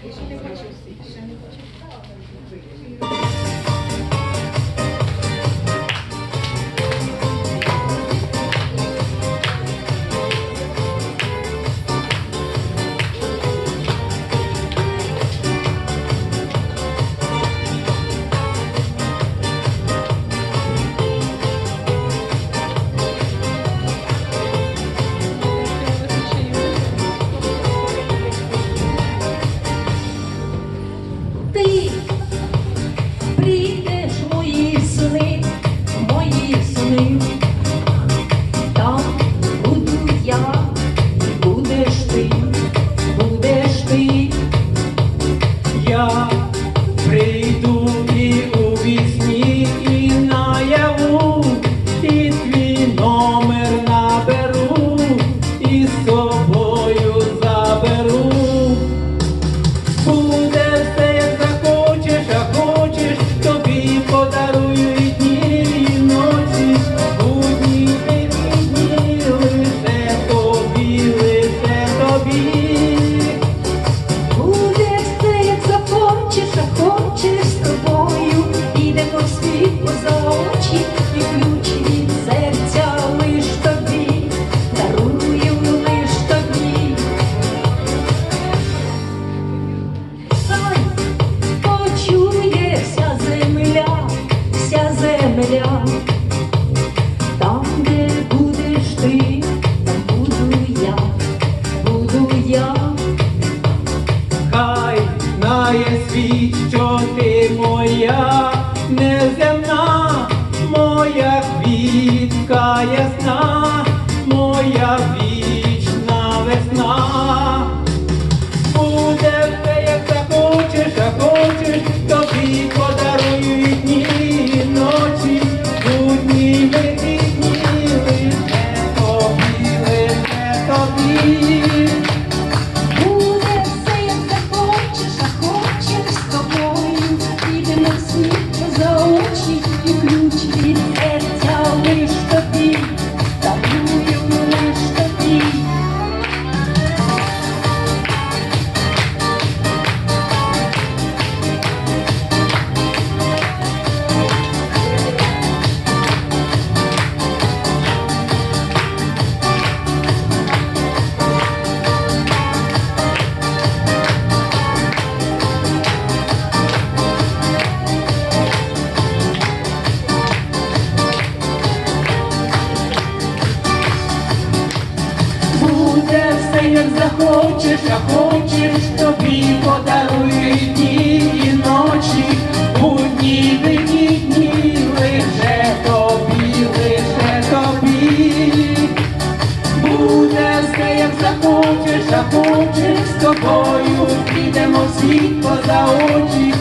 Thank you. Maria, Rei do ти моя неземна, моя квітка ясна, моя віка. та як захочеш, а хочеш, тобі подаруєш дні і ночі, будні вихідні, лише тобі, лише тобі, буде все, як захочеш, а хочеш, з тобою підемо світ поза очі.